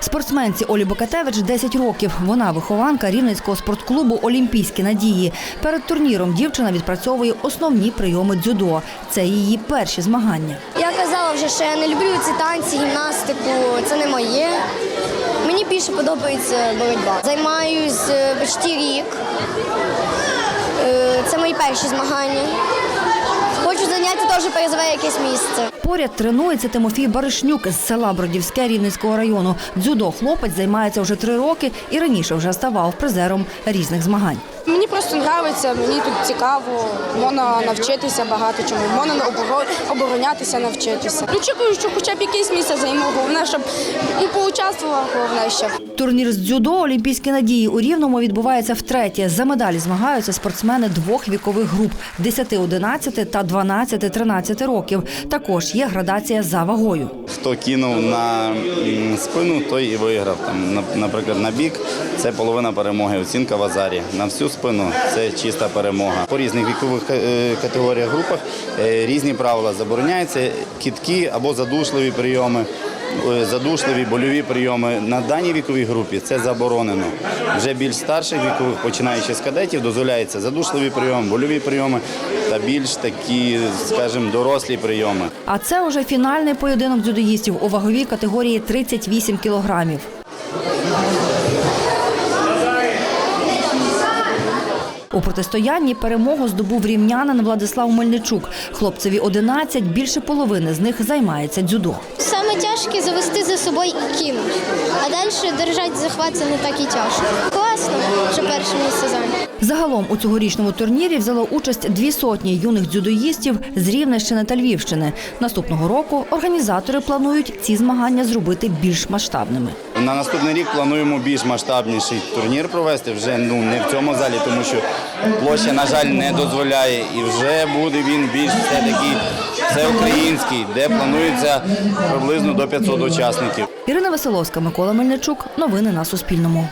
Спортсменці Олі Бокатевич 10 років. Вона вихованка рівненського спортклубу Олімпійські надії. Перед турніром дівчина відпрацьовує основні прийоми дзюдо. Це її перші змагання. Я казала вже, що я не люблю ці танці, гімнастику, це не моє. Мені більше подобається боротьба. Займаюсь е, почти рік. Е, Це мої перші змагання. Хочу зайняти теж призове якесь місце. Поряд тренується Тимофій Баришнюк з села Бродівське Рівненського району. Дзюдо хлопець займається вже три роки і раніше вже ставав призером різних змагань. Просто подобається, мені тут цікаво, можна навчитися багато чому, можна оборо- оборонятися, навчитися. Ну, чекаю, що хоча б якесь місце займу, головне, щоб ну, поучаствував, головне, щоб. Турнір з дзюдо Олімпійські надії у Рівному відбувається втретє. За медалі змагаються спортсмени двох вікових груп 10, 11 та 12, 13 років. Також є градація за вагою. Хто кинув на спину, той і виграв. Там, наприклад, на бік це половина перемоги. Оцінка в азарі. На всю спину це чиста перемога. По різних вікових е, категоріях групах е, різні правила забороняються кітки або задушливі прийоми. е, Задушливі больові прийоми на даній віковій групі це заборонено. Вже більш старших вікових, починаючи з кадетів, дозволяється задушливі прийоми, больові прийоми та більш такі, скажімо, дорослі прийоми. А це уже фінальний поєдинок дзюдоїстів у ваговій категорії 38 кілограмів. У протистоянні перемогу здобув рівнянин Владислав Мельничук. Хлопцеві 11, більше половини з них займається дзюдо. Саме тяжке завести за собою і. А далі держати захват це не так і тяжко. Класно, що перше місце зайняв. Загалом у цьогорічному турнірі взяло участь дві сотні юних дзюдоїстів з Рівненщини та Львівщини. Наступного року організатори планують ці змагання зробити більш масштабними. На наступний рік плануємо більш масштабніший турнір провести вже ну не в цьому залі, тому що площа, на жаль, не дозволяє. І вже буде він більш все такий всеукраїнський, де планується приблизно до 500 учасників. Ірина Веселовська, Микола Мельничук. Новини на Суспільному.